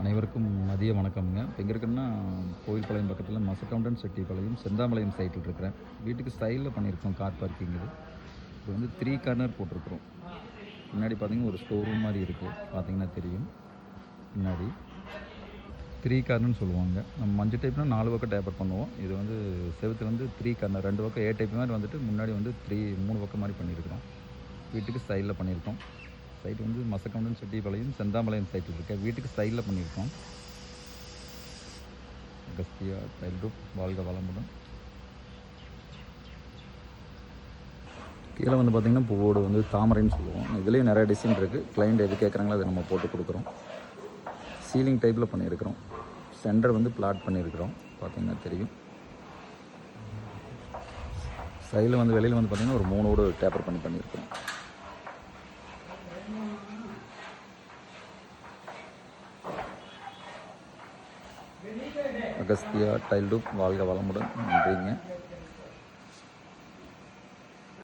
அனைவருக்கும் மதிய வணக்கம்ங்க. இப்போ எங்கே இருக்குன்னா கோயில்பாளையம் பக்கத்தில் மசக்கவுண்டன் செட்டிப்பாளையம் செந்தாமலையம் சைட்டில் இருக்கிறேன். வீட்டுக்கு ஸ்டைலில் பண்ணியிருக்கோம் கார் பார்க்கிங் இது. இது வந்து த்ரீ கார்னர் போட்டிருக்கிறோம். முன்னாடி பார்த்தீங்கன்னா ஒரு ஸ்டோர் ரூம் மாதிரி இருக்குது பார்த்தீங்கன்னா தெரியும். முன்னாடி த்ரீ கார்னர்னு சொல்லுவாங்க. நம்ம மஞ்சள் டைப்னா நாலு பக்கம் டேப்பர் பண்ணுவோம். இது வந்து செவுத்து வந்து த்ரீ கார்னர் ரெண்டு பக்கம் ஏ டைப் மாதிரி வந்துட்டு முன்னாடி வந்து த்ரீ மூணு பக்கம் மாதிரி பண்ணியிருக்கிறோம். வீட்டுக்கு ஸ்டைலில் பண்ணியிருக்கோம். சைட் வந்து மசக்கம்பன் செட்டிப்பாளையம் செந்தாம்பாளையம் சைட்டில் இருக்க. வீட்டுக்கு ஸ்டைலில் பண்ணியிருக்கோம். அகஸ்தியா டைல் குரூப் வாழ்க வளமுடன். கீழே வந்து பார்த்திங்கன்னா பூவோடு வந்து தாமரைன்னு சொல்லுவோம். இதுலேயும் நிறைய டிசைன் இருக்குது கிளைண்ட் எது கேட்குறாங்களோ அதை நம்ம போட்டு கொடுக்குறோம். சீலிங் டைப்பில் பண்ணியிருக்கிறோம். சென்டர் வந்து பிளாட் பண்ணியிருக்கிறோம். பார்த்திங்கன்னா தெரியும். சைடில் வந்து வெளியில் வந்து பார்த்திங்கன்னா ஒரு மூணோடு டேப்பர் பண்ணி பண்ணியிருக்கிறோம் அகஸ்தியா டைல் வாழ்க வளமுடன். நன்றிங்க.